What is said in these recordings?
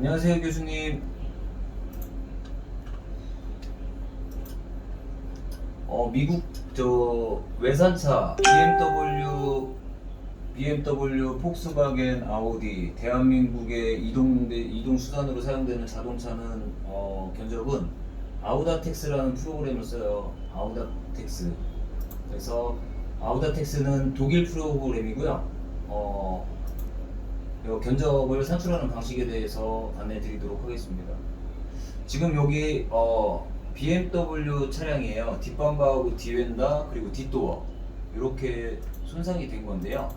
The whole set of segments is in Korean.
안녕하세요 교수님. 어 미국 저 외산차 BMW BMW 폭스바겐 아우디 대한민국의 이동 이동 수단으로 사용되는 자동차는 어, 견적은 아우다텍스라는 프로그램을 써요. 아우다텍스. 그래서 아우다텍스는 독일 프로그램이고요. 어, 요 견적을 산출하는 방식에 대해서 안내 드리도록 하겠습니다. 지금 여기 어, BMW 차량이에요. 뒷범버하고 뒤엔다 그리고 뒷도어 이렇게 손상이 된 건데요.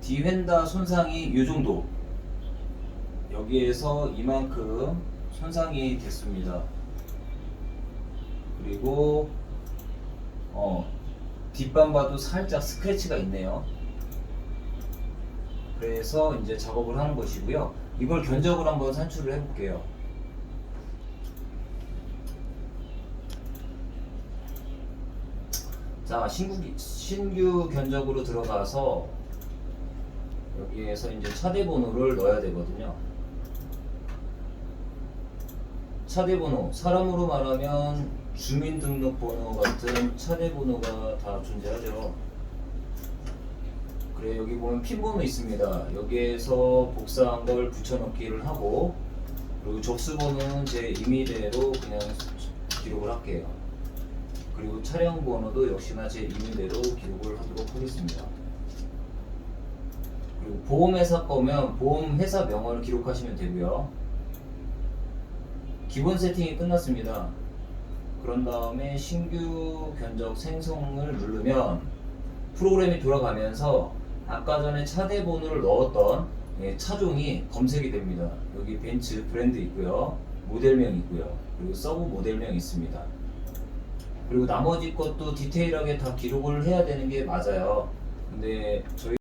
뒤엔다 손상이 이 정도 여기에서 이만큼 손상이 됐습니다. 그리고 어, 뒷밤봐도 살짝 스크래치가 있네요. 그래서 이제 작업을 하는 것이고요. 이걸 견적을 한번 산출을 해볼게요. 자, 신규, 신규 견적으로 들어가서 여기에서 이제 차대 번호를 넣어야 되거든요. 차대 번호, 사람으로 말하면 주민등록번호 같은 차대 번호가 다 존재하죠. 그래 여기 보면 핀 번호 있습니다. 여기에서 복사한 걸 붙여넣기를 하고 그리고 접수 번호는 제 임의대로 그냥 기록을 할게요. 그리고 차량 번호도 역시나 제 임의대로 기록을 하도록 하겠습니다. 그리고 보험회사 거면 보험회사 명언을 기록하시면 되고요. 기본 세팅이 끝났습니다. 그런 다음에 신규 견적 생성을 누르면 프로그램이 돌아가면서 아까 전에 차대 번호를 넣었던 예, 차종이 검색이 됩니다. 여기 벤츠 브랜드 있고요. 모델명 있고요. 그리고 서브 모델명 있습니다. 그리고 나머지 것도 디테일하게 다 기록을 해야 되는 게 맞아요. 근데 저희